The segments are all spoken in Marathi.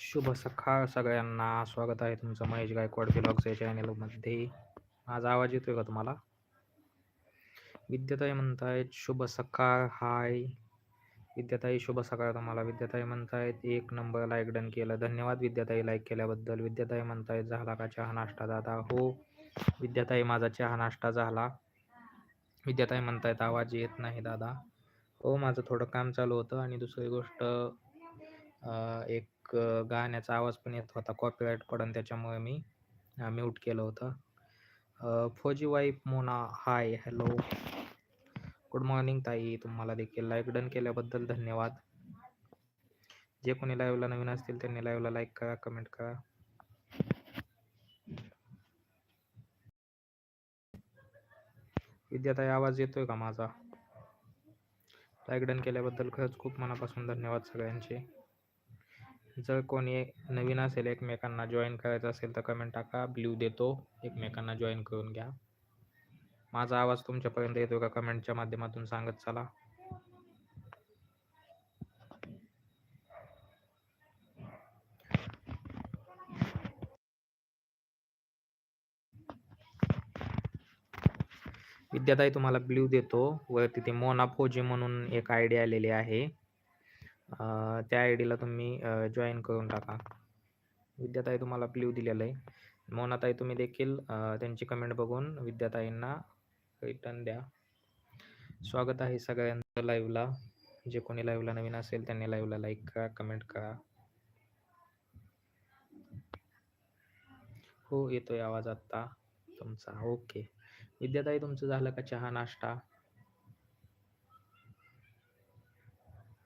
शुभ सकाळ सगळ्यांना. स्वागत आहे तुमचं महेश गायकवाड ब्लॉग्स या चॅनलमध्ये माझा आवाज येतोय का तुम्हाला? विद्याताई म्हणतायत शुभ सकाळ हाय. विद्याताई शुभ सकाळ तुम्हाला. विद्याताई म्हणतायत एक नंबर लाईक डन केलं. धन्यवाद विद्याताई लाईक केल्याबद्दल. विद्याताई म्हणतायत झाला का चहा नाश्ता दादा? हो. विद्याताई माझा चहा नाश्ता झाला. विद्याताई म्हणतायत आवाज येत नाही दादा. हो माझं थोडं काम चालू होतं आणि दुसरी गोष्ट एक गाण्याचा आवाज पण येत होता कॉपीराईट पडून त्याच्यामुळे मी म्यूट केलं होतं. फौजी wife Mona hi hello good morning ताई तुम्हाला देखील लाईक डन केल्याबद्दल धन्यवाद. जे कोणी लाईव्हला नवीन असतील त्यांनी लाईव्हला लाईक करा कमेंट करा. विद्याताई आवाज येतोय का माझा? लाईक डन केल्याबद्दल खरंच खूप मनापासून धन्यवाद सगळ्यांचे. जर कोणी नवीन असेल एकमेकांना जॉईन करायचं असेल तर कमेंट टाका. ब्ल्यू देतो. एकमेकांना जॉईन करून घ्या. माझा आवाज तुमच्यापर्यंत येतो का? कमेंटच्या माध्यमातून सांगत चला. विद्याताई तुम्हाला ब्ल्यू देतो. व तिथे मोना फौजी म्हणून एक आयडिया आलेली आहे. त्या आय डीला तुम्ही जॉईन करून टाका. विद्याताई तुम्हाला ब्ल्यू दिलेलं आहे मोनाताई तुम्ही देखील त्यांची कमेंट बघून विद्याताईंना रिटर्न द्या. स्वागत आहे सगळ्यांचं लाईव्हला जे कोणी लाईव्हला नवीन असेल त्यांनी लाईव्हला लाईक करा कमेंट करा. हो येतोय आवाज आत्ता तुमचा. ओके विद्याताई तुमचं झालं का चहा नाश्ता?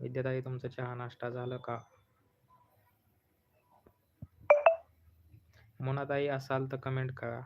विद्याताई तुमचा चहा नाश्ता झालं का? मोनाताई असाल तर कमेंट करा.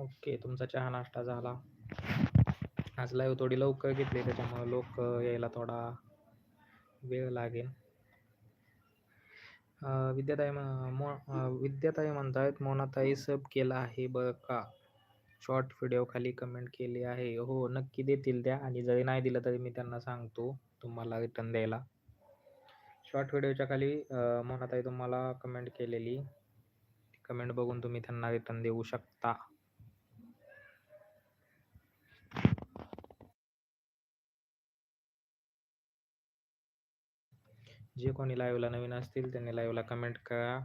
ओके तुमचा चहा नाश्ता झाला. आज लाईव्ह थोडी लवकर घेतली त्याच्यामुळे लोक यायला थोडा वेळ लागेल. विद्याताई मो विद्याताई म्हणतायत मोनाताई सब केला आहे बरं का? शॉर्ट व्हिडिओ खाली कमेंट केली आहे. हो नक्की देतील त्या आणि जरी नाही दिलं तरी मी त्यांना सांगतो तुम्हाला रिटर्न द्यायला. शॉर्ट व्हिडिओच्या खाली मोनाताई तुम्हाला कमेंट केलेली. कमेंट बघून तुम्ही त्यांना रिटर्न देऊ शकता. जे कोणी लाईव्हला नवीन असतील त्यांनी लाईव्हला कमेंट करा.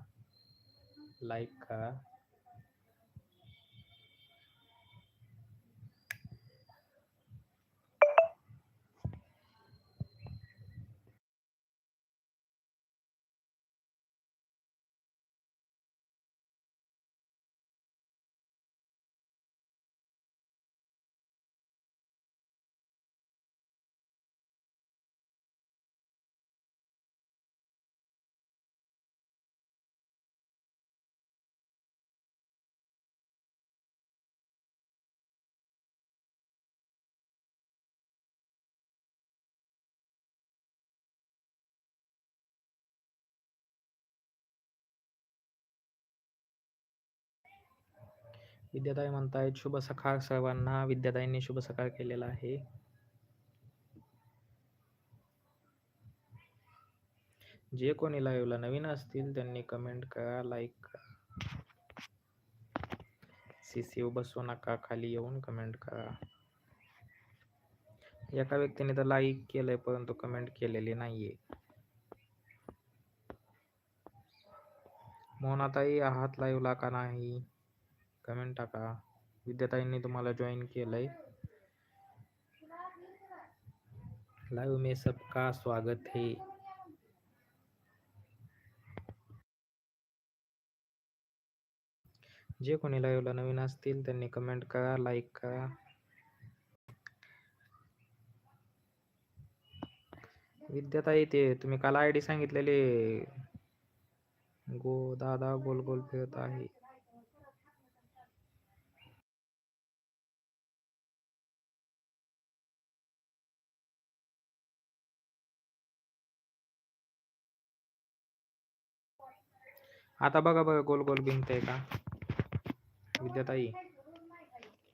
लाईक करा. विद्याताई म्हणतायत, शुभ सकाळ सर्वांना. विद्याताईंनी शुभ सकाळ केलेला आहे. जे कोणी लाईव्हला नवीन असतील, त्यांनी कमेंट करा लाईक करा. सीसीव बसू नका, खाली येऊन कमेंट करा. एका व्यक्तीने तर लाईक केलंय, परंतु कमेंट केलेली नाहीये. मोनाताई आहात लाईव्हला का नाही? कमेंट टाका. विद्याताईंनी तुम्हाला जॉईन केलंय. लाइव में सबका स्वागत है. जे कोणी लाईव्हला नवीन असतील कमेंट करा लाईक करा. विद्याताई, ते तुम्ही काल आय डी सांगितलेले. गो दादा गोल गोल फिरत आहे. आता बघा बघा गोल गोल भिंगतय का? विद्याताई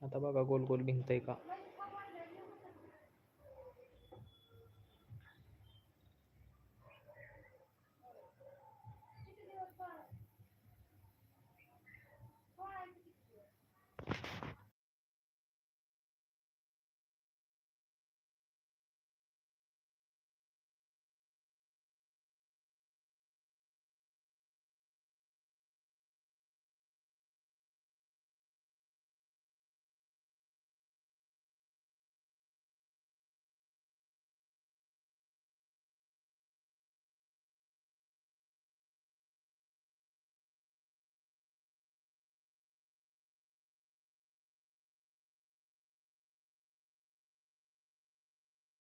आता बघा गोल गोल भिंगतय का?